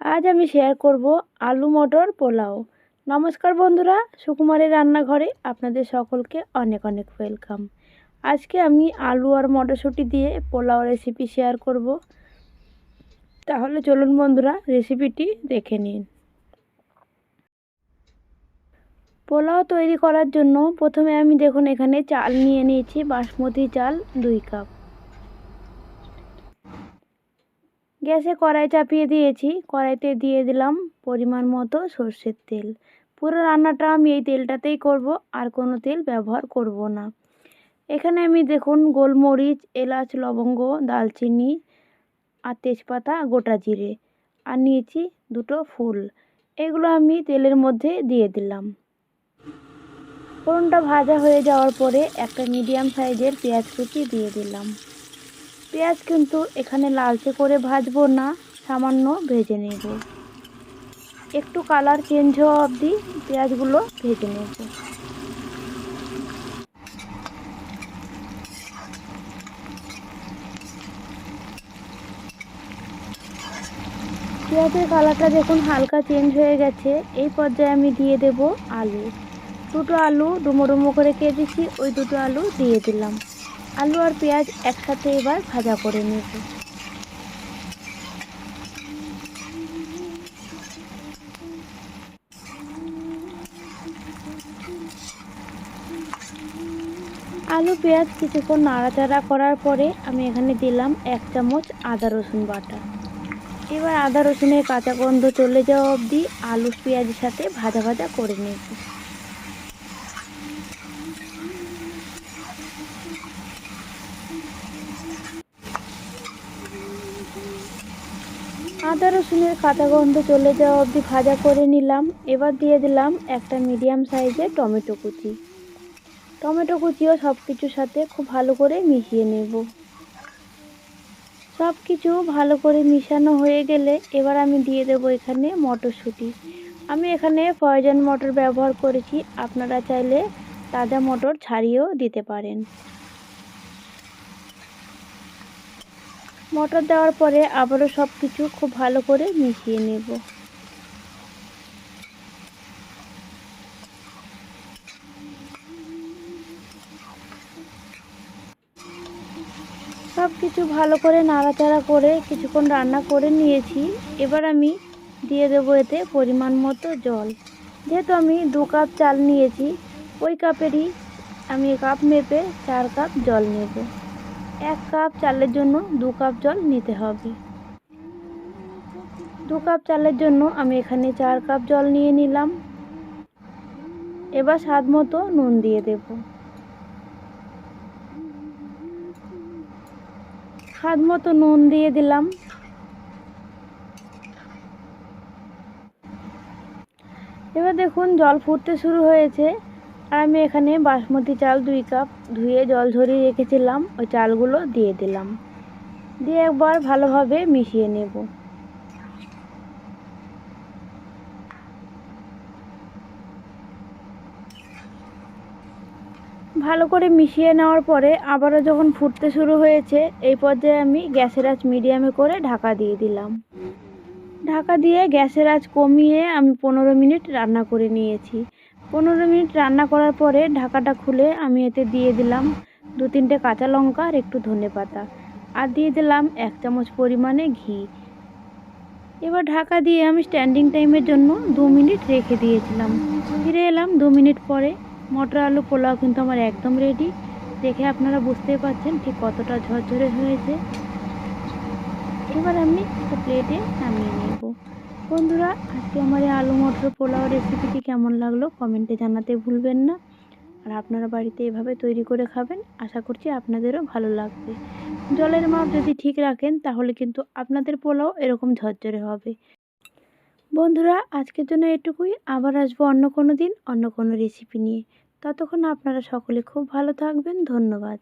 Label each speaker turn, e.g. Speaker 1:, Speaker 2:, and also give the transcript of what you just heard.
Speaker 1: আজ আমি শেয়ার করব আলু মটর পোলাও। নমস্কার বন্ধুরা, সুকুমারের রান্নাঘরে আপনাদের সকলকে অনেক অনেক ওয়েলকাম আজকে আমি আলু আর মটরশুঁটি দিয়ে পোলাও রেসিপি শেয়ার করব। তাহলে চলুন বন্ধুরা রেসিপিটি দেখে নিন। পোলাও তৈরি করার জন্য প্রথমে আমি দেখুন এখানে চাল নিয়ে নিয়েছি, বাসমতি চাল দুই কাপ। গ্যাসে কড়াই চাপিয়ে দিয়েছি। কড়াইতে দিয়ে দিলাম পরিমাণ মতো সর্ষের তেল। পুরো রান্নাটা আমি এই তেলটাতেই করব, আর কোনো তেল ব্যবহার করব না। এখানে আমি দেখুন গোলমরিচ, এলাচ, লবঙ্গ, দালচিনি আর তেজপাতা, গোটা জিরে, আর নিয়েছি দুটো ফুল। এগুলো আমি তেলের মধ্যে দিয়ে দিলাম। ফোড়নটা ভাজা হয়ে যাওয়ার পরে একটা মিডিয়াম সাইজের পেঁয়াজ কুচি দিয়ে দিলাম। পেঁয়াজ কিন্তু এখানে লালচে করে ভাজবো না, সামান্য ভেজে নেব। একটু কালার চেঞ্জ হওয়া অবধি পেঁয়াজগুলো ভেজে নেব। পেঁয়াজের কালারটা দেখুন হালকা চেঞ্জ হয়ে গেছে। এই পর্যায়ে আমি দিয়ে দেব আলু। দুটো আলু ডুমো ডুমো করে কেটেছি, ওই দুটো আলু দিয়ে দিলাম। আলু আর পেঁয়াজ একসাথে এবার ভাজা করে নেব। আলু, পেঁয়াজ কিছুক্ষণ নাড়াচাড়া করার পরে আমি এখানে দিলাম এক চামচ আদা রসুন বাটা। এবার আদা রসুনের কাঁচা গন্ধ চলে যাওয়া অবধি আলু, পেঁয়াজের সাথে ভাজা ভাজা করে নেব। আদা রসুনের কাঁচা গন্ধ চলে যাওয়া অবধি ভাজা করে নিলাম। এবার দিয়ে দিলাম একটা মিডিয়াম সাইজের টমেটো কুচি। টমেটো কুচিও সব কিছুর সাথে খুব ভালো করে মিশিয়ে নেব। সব কিছু ভালো করে মিশানো হয়ে গেলে এবার আমি দিয়ে দেব এখানে মটরশুঁটি। আমি এখানে ফয়জান মটর ব্যবহার করেছি, আপনারা চাইলে তাজা মটর ছাড়িয়েও দিতে পারেন। মটর দেওয়ার পরে আবারও সব কিছু খুব ভালো করে মিশিয়ে নেব। সব কিছু ভালো করে নাড়াচাড়া করে কিছুক্ষণ রান্না করে নিয়েছি। এবার আমি দিয়ে দেবো এতে পরিমাণ মতো জল। যেহেতু আমি দু কাপ চাল নিয়েছি, ওই কাপেরই আমি কাপ মেপে চার কাপ জল নেব। এক কাপ চালের জন্য দু কাপ জল নিতে হবে। দু কাপ চালের জন্য আমি এখানে চার কাপ জল নিয়ে নিলাম। এবার স্বাদ মতো নুন দিয়ে দেব। স্বাদ মতো নুন দিয়ে দিলাম। এবার দেখুন জল ফুটতে শুরু হয়েছে। আর আমি এখানে বাসমতি চাল দুই কাপ ধুয়ে জল ঝরিয়ে রেখেছিলাম। ওই চালগুলো দিয়ে দিলাম। দিয়ে একবার ভালোভাবে মিশিয়ে নেব। ভালো করে মিশিয়ে নেওয়ার পরে আবারও যখন ফুটতে শুরু হয়েছে, এই পর্যায়ে আমি গ্যাসের আঁচ মিডিয়ামে করে ঢাকা দিয়ে দিলাম। ঢাকা দিয়ে গ্যাসের আঁচ কমিয়ে আমি পনেরো মিনিট রান্না করে নিয়েছি। পনেরো মিনিট রান্না করার পরে ঢাকাটা খুলে আমি এতে দিয়ে দিলাম দু তিনটে কাঁচা লঙ্কা আর একটু ধনে পাতা। আর দিয়ে দিলাম এক চামচ পরিমাণে ঘি। এবার ঢাকা দিয়ে আমি স্ট্যান্ডিং টাইমের জন্য দু মিনিট রেখে দিয়েছিলাম। ফিরে এলাম দু মিনিট পরে। মটর আলু পোলাও কিন্তু আমার একদম রেডি দেখে আপনারা বুঝতেই পারছেন ঠিক কতটা ঝরঝরে হয়েছে। এবার আমি একটা প্লেটে নামিয়ে নেব। বন্ধুরা, আজকে আমার এই আলু মটর পোলাও রেসিপিটি কেমন লাগল কমেন্টে জানাতে ভুলবেন না। আর আপনারা বাড়িতে এভাবে তৈরি করে খাবেন, আশা করছি আপনাদেরও ভালো লাগবে। জলের মাপ যদি ঠিক রাখেন, তাহলে কিন্তু আপনাদের পোলাও এরকম ঝরঝরে হবে। বন্ধুরা, আজকের জন্য এটুকুই। আবার আসব অন্য কোনো দিন, অন্য কোনো রেসিপি নিয়ে। ততক্ষণ আপনারা সকলে খুব ভালো থাকবেন। ধন্যবাদ।